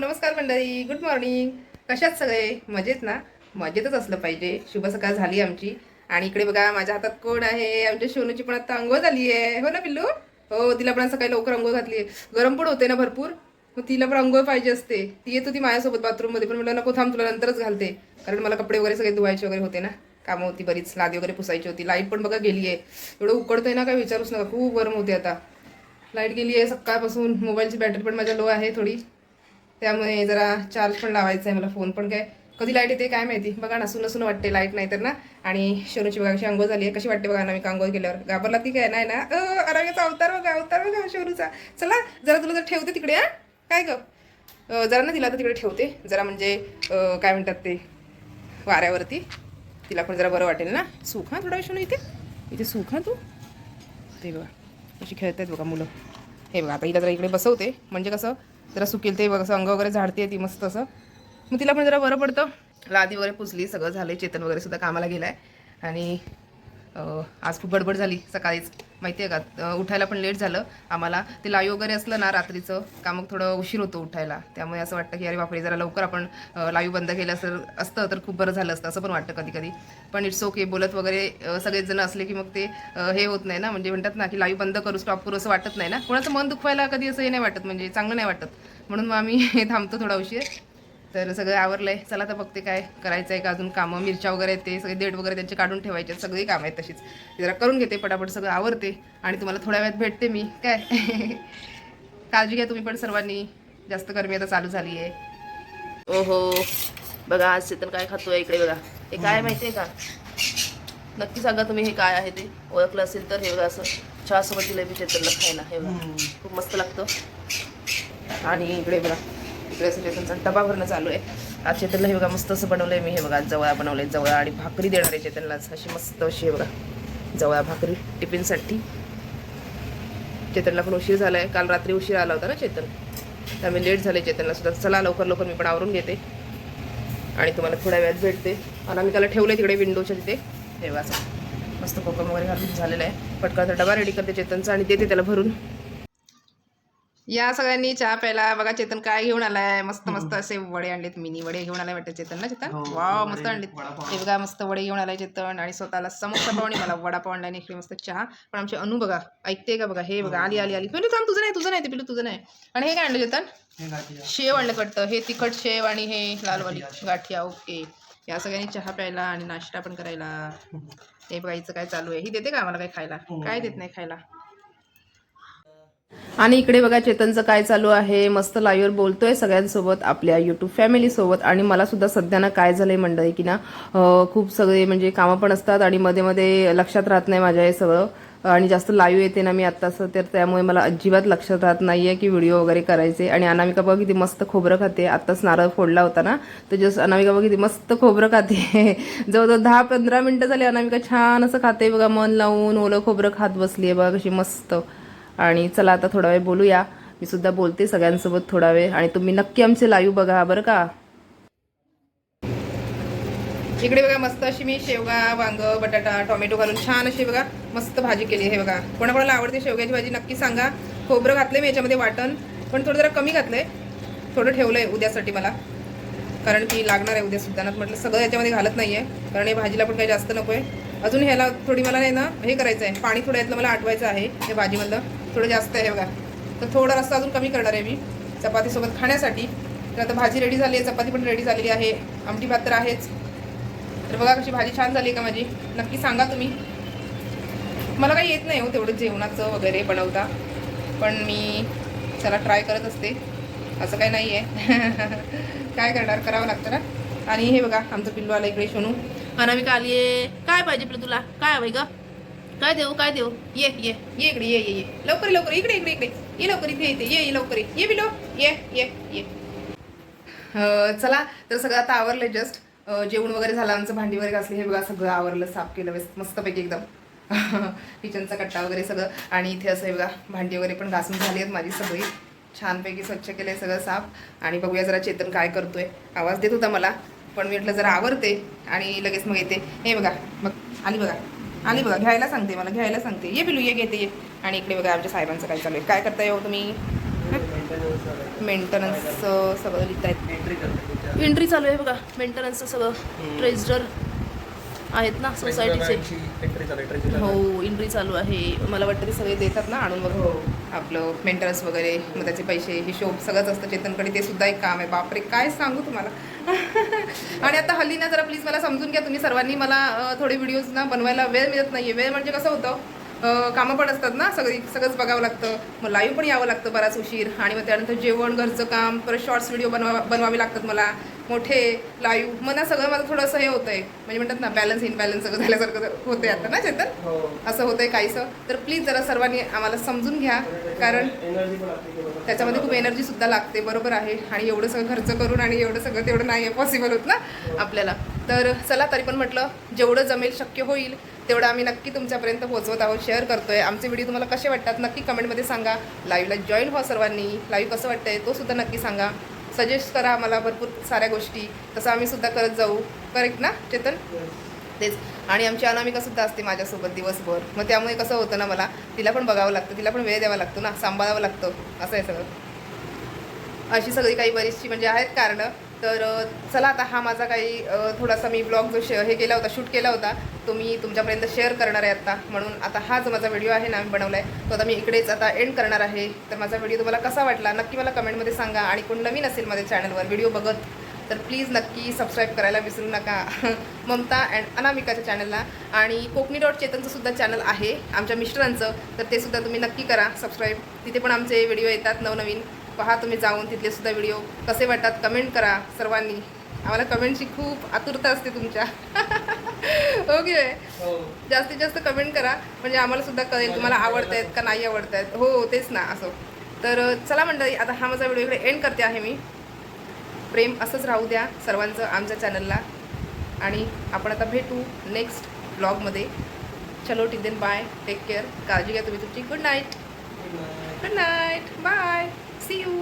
नमस्कार मंडळी good morning कशात सगळे? मजेत ना? मजेतच असलं पाहिजे. शुभ सकाळ झाली आमची. आणि इकडे बघा माझ्या हातात कोण आहे? आमच्या सोनूची पण आता अंघोळ झाली आहे हो ना पिल्लू? हो तिला पण सकाळी लवकर अंघोळ घातली आहे गरम पण होते ना भरपूर. मग तिला पण अंघोळ पाहिजे असते. ती येत होती माझ्यासोबत बाथरूममध्ये पण मला नको थांब तुला नंतरच घालते. कारण मला कपडे वगैरे सगळे धुवायचे वगैरे होते ना. कामं होती बरीच लादी वगैरे पुसायची होती. लाइट पण बघा गेली आहे एवढं आहे ना काय विचारूच नका. खूप गरम होते आता. लाइट गेली आहे सकाळपासून. मोबाईलची बॅटरी पण माझ्या लो आहे थोडी. त्यामुळे जरा चार्ज पण लावायचा आहे मला फोन पण काय कधी लाइट येते काय माहिती? बघा ना सुन वाटते लाइट नाही तर ना. आणि शनूची बघा कशी अंघोळ झाली आहे कशी वाटते बघा ना मी अंघोळ केल्यावर. घाबरला ती काय? नाही ना? अ, अवतार बघा अवतार बघा शनूचा. चला जरा तुला जर ठेवते तिकडे हा? काय ग? जरा ना तिला तर तिकडे ठेवते. जरा म्हणजे काय म्हणतात ते वाऱ्यावरती. तिला पण जरा बरं वाटेल ना? सुख हा थोडा शनू इथे. इथे सुख हा तू? ते बघा अशी खेळतात बघा मुलं. हे बघा आता हिला जरा इकडे बसवते. म्हणजे कसं जरा सुकेल ते असं अंग वगैरे झाडते ती मस्त असं. मग तिला पण जरा बरं पडतं. लादी वगैरे पुसली सगळं झालं चेतन वगैरे सुद्धा कामाला गेला आहे आणि आज खूप गडबड झाली सकाळीच. माहिती आहे का उठायला पण लेट झालं आम्हाला. ते लाईव वगैरे असलं ना रात्रीचं का मग थोडं उशीर होतो उठायला. त्यामुळे असं वाटतं की अरे बापरे जरा लवकर आपण लाईव्ह बंद केलं असं असतं तर खूप बरं झालं असतं. असं पण वाटतं कधी कधी पण इट्स ओके बोलत वगैरे सगळेच जण असले की मग ते हे होत नाही ना. म्हणजे म्हणतात ना की लाईव्ह बंद करू स्टॉप करू असं वाटत नाही ना. कोणाचं मन दुखवायला कधी असं हे नाही वाटत. म्हणजे चांगलं नाही वाटत. म्हणून मग आम्ही थांबतो थोडा उशीर. तर सगळं आवरलंय. चला तर बघते काय करायचं आहे का अजून कामं मिरच्या वगैरे आहेत ते सगळे देठ वगैरे त्यांचे काढून ठेवायचे आहेत. सगळी कामं आहेत तशीच. जरा करून घेते पटापट सगळं आवरते. आणि तुम्हाला थोड्या वेळात भेटते मी. काय? काळजी घ्या तुम्ही पण सर्वांनी. जास्त गरमी आता चालू झाली आहे. ओहो. बघा आज चेतन काय खातोय इकडे बघा. हे काय माहितीये का? नक्की सांगा तुम्ही हे काय आहे ते. ओळखलं असेल तर हे बघा असं चहासोबत जिलेबी चेतनला खायला. हे बघा. खूप मस्त लागतं. आणि इकडे बघा. इकडे चेतनचा डबा भरणं चालू आहे. आज चेतनला हे बघा मस्त असं बनवलंय. मी हे बघा जवळा बनवलंय. जवळा आणि भाकरी देणार आहे चेतनलाच अशी मस्त अशी हे बघा. जवळा भाकरी टिफिनसाठी. चेतनला पण उशीर झाला आहे काल रात्री उशीर आला होता ना चेतन त्यामुळे लेट झाले चेतनला सुद्धा. चला लवकर लवकर मी पण आवरून घेते. आणि तुम्हाला थोड्या वेळात भेटते. अनामिकाला ठेवलंय तिकडे विंडोच्या तिथे. हे मस्त कोकम वगैरे घालून झालेलं आहे. पटकन तर डबा रेडी करते चेतनचा आणि देते त्याला भरून. या सगळ्यांनी चहा प्यायला बघा चेतन काय घेऊन आलाय? मस्त मस्त असे वडे आणलेत मिनी वडे घेऊन आलाय वाटतं चेतन ना चेतन? वाव मस्त आणलेत. हे बघा मस्त वडे घेऊन आलाय चेतन आणि स्वतःला समोसा पाव आणि मला वडापाव आणलाय आणि इकडे मस्त चहा. पण आमची अनु बघा ऐकते का बघा? हे बघा आली आली आली. पिलू थांब तुझं नाही तुझं नाही ते पिलू तुझं नाही. आणि हे काय आणलं चेतन? शेव आणलं वाटतं. हे तिखट शेव आणि हे लालवाली गाठिया. ओके. या सगळ्यांनी चहा प्यायला आणि नाश्ता पण करायला. हे बघा हिचं काय चालू आहे. ही देते का आम्हाला काय खायला? काय देत नाही खायला? आणि इकडे बघा चेतनचं काय चालू आहे? मस्त लाईव्हवर बोलतोय सगळ्यांसोबत आपल्या युट्यूब फॅमिलीसोबत आणि मला सुद्धा सध्या ना काय झालंय मंडळी की ना खूप सगळे म्हणजे कामं पण असतात आणि मध्ये मध्ये लक्षात राहत नाही माझ्या हे सगळं. आणि जास्त लाईव्ह येते ना मी आत्ताच तर त्यामुळे मला अजिबात लक्षात राहत नाहीये की व्हिडिओ वगैरे करायचे. आणि अनामिका बघा किती मस्त खोबरं खाते. आत्ताच नारळ फोडला होता ना तर जस्ट अनामिका बघा किती मस्त खोबरं खाते. जवळजवळ दहा पंधरा मिनिटं झाली अनामिका छान असं खाते बघा मन लावून ओलं खोबरं खात बसली आहे बघा कशी मस्त. आणि चला आता थोडा वेळ बोलूया. मी सुद्धा बोलते सगळ्यांसोबत थोडा वेळ. आणि तुम्ही नक्की आमचे लाईव्ह बघा बरं का? इकडे बघा मस्त अशी मी शेवगा वांग बटाटा टोमॅटो घालून छान अशी बघा मस्त भाजी केली हे बघा. कोणाकोणाला आवडते शेवग्याची भाजी नक्की सांगा. खोबरं घातलंय मी याच्यामध्ये वाटण पण थोडं जरा कमी घातलंय. थोडं ठेवलंय उद्यासाठी मला. कारण की लागणार आहे उद्या सुद्धा. ना म्हटलं सगळं याच्यामध्ये घालत नाही आहे कारण हे भाजीला पण काही जास्त नको आहे अजून ह्याला थोडी मला नाही ना हे करायचं आहे पाणी थोडं यातलं मला आठवायचं आहे हे भाजीमधलं. थोडं जास्त आहे बघा. तर थोडं रस्ता अजून कमी करणार आहे मी चपातीसोबत खाण्यासाठी. तर आता भाजी रेडी झाली आहे चपाती पण रेडी झालेली आहे आमटी भात तर आहेच. तर बघा कशी भाजी छान झाली आहे का माझी? नक्की सांगा तुम्ही. मला काही येत नाही हो तेवढं जेवणाचं वगैरे बनवता. पण मी चला ट्राय करत असते. असं काही नाही आहे काय करणार? करावं लागतं ना. आणि हे बघा आमचं पिल्लू आलं इकडे शोनू अनामिका आली आहे काय पाहिजे पिल्लू तुला? काय हवंय ग? काय देऊ काय देऊ? ये ये ये इकडे ये ये ये. लवकर लवकर इकडे इकडे इकडे. ये लवकर इथे येते ये ये लवकर ये. बिलो. ये ये ये. चला तर सगळं आता आवरलं जस्ट जेवण वगैरे झालं आमचं भांडी वगैरे घासली हे बघा सगळं आवरलं साफ केलं व्यस्त- मस्तपैकी एकदम. किचनचा कट्टा वगैरे सगळं. आणि इथे असं हे बघा भांडी वगैरे पण घासून झाली आहेत माझी सगळी. छानपैकी स्वच्छ केलं आहे सगळं साफ. आणि बघूया जरा चेतन काय करतोय. आवाज देत होता मला पण मी म्हटलं जरा आवरते आणि लगेच मग येते. हे बघा मग आली बघा. आली बघा घ्यायला सांगते मला घ्यायला सांगते. ये पिलू ये घेते ये. आणि इकडे बघा आमच्या साहेबांचं काय चालू आहे. काय करताय हो तुम्ही? मेंटेनन्सचं सगळं लिहित आहेत एंट्री करते एंट्री चालू आहे बघा. मेंटेनन्सचं सगळं. ट्रेजर आहेत ना सोसायटीचे हो एंट्री चालू आहे. मला वाटतं ते सगळे देतात ना आणून हो. वगैरे आपलं मेंटेनन्स वगैरे मग त्याचे पैसे हिशोब सगळंच असतं चेतनकडे ते सुद्धा एक काम आहे. बापरे काय सांगू तुम्हाला? आणि आता हल्ली ना जरा प्लीज मला समजून घ्या. तुम्ही सर्वांनी मला थोडे व्हिडिओज ना बनवायला वेळ मिळत नाही वेळ म्हणजे कसं होतं? कामं पण असतात ना सगळी सगळंच बघावं लागतं. मग लाईव्ह पण यावं लागतं बराच उशीर. आणि मग त्यानंतर जेवण घरचं काम परत शॉर्ट्स व्हिडिओ बनवा बनवावे लागतात मला. मोठे लाईव्ह मग ना सगळं माझं थोडंसं हे होतंय. म्हणजे म्हणतात ना बॅलन्स इनबॅलन्स सगळं झाल्यासारखं होतंय आता ना चेतन? हो. असं होतंय काहीसं. तर प्लीज जरा सर्वांनी आम्हाला समजून घ्या. कारण. त्याच्यामध्ये खूप एनर्जी सुद्धा लागते. बरोबर आहे. आणि एवढं सगळं खर्च करून आणि एवढं सगळं तेवढं नाही आहे पॉसिबल होत ना आपल्याला. तर चला तरी पण म्हटलं जेवढं जमेल शक्य होईल. तेवढं आम्ही नक्की तुमच्यापर्यंत पोहोचवत आहोत शेअर करतोय. आमचे व्हिडिओ तुम्हाला कसे वाटतात नक्की कमेंटमध्ये सांगा. लाईव्हला जॉईन व्हा सर्वांनी. लाईव्ह कसं वाटतंय तो सुद्धा नक्की सांगा. सजेस्ट करा आम्हाला भरपूर साऱ्या गोष्टी. तसं आम्ही सुद्धा करत जाऊ. करेक्ट ना चेतन? तेच. आणि आमची अनामिकासुद्धा असते माझ्यासोबत दिवसभर. मग त्यामुळे कसं होतं ना मला तिला पण बघावं लागतं तिला पण वेळ द्यावा लागतो ना सांभाळावं लागतं. असं आहे सगळं. अशी सगळी काही बरीचशी म्हणजे आहेत कारणं. तर चला आता हा माझा काही थोडासा मी ब्लॉग जो शे हे केला होता शूट केला होता तो मी तुमच्यापर्यंत शेअर करणार आहे आता. म्हणून आता हा जो माझा व्हिडिओ आहे ना मी बनवला आहे तो आता मी इकडेच आता एंड करणार आहे. तर माझा व्हिडिओ तुम्हाला कसा वाटला नक्की मला कमेंटमध्ये सांगा. आणि कोण नवीन असेल माझ्या चॅनलवर व्हिडिओ बघत तर प्लीज नक्की सबस्क्राईब करायला विसरू नका. ममता अँड अनामिकाच्या चॅनलला. आणि कोकणी डॉट चेतनचं सुद्धा चॅनल आहे आमच्या मिस्टरांचं. तर ते सुद्धा तुम्ही नक्की करा सबस्क्राईब. तिथे पण आमचे व्हिडिओ येतात नवनवीन. पहा तुम्ही जाऊन तिथले सुद्धा व्हिडिओ कसे वाटतात कमेंट करा सर्वांनी. आम्हाला कमेंटची खूप आतुरता असते तुमच्या. ओके. हो. जास्तीत जास्त कमेंट करा. म्हणजे आम्हाला सुद्धा कळेल तुम्हाला आवडत आहेत का नाही आवडत आहेत हो तेच ना असं. तर चला मंडळी आता हा माझा व्हिडिओ इकडे एंड करते आहे मी. प्रेम असंच राहू द्या सर्वांचं आमच्या चॅनलला आणि आपण आता भेटू नेक्स्ट ब्लॉगमध्ये चलो टिक देन बाय टेक केअर काळजी घ्या तुम्ही तुमची. Good night good night bye see you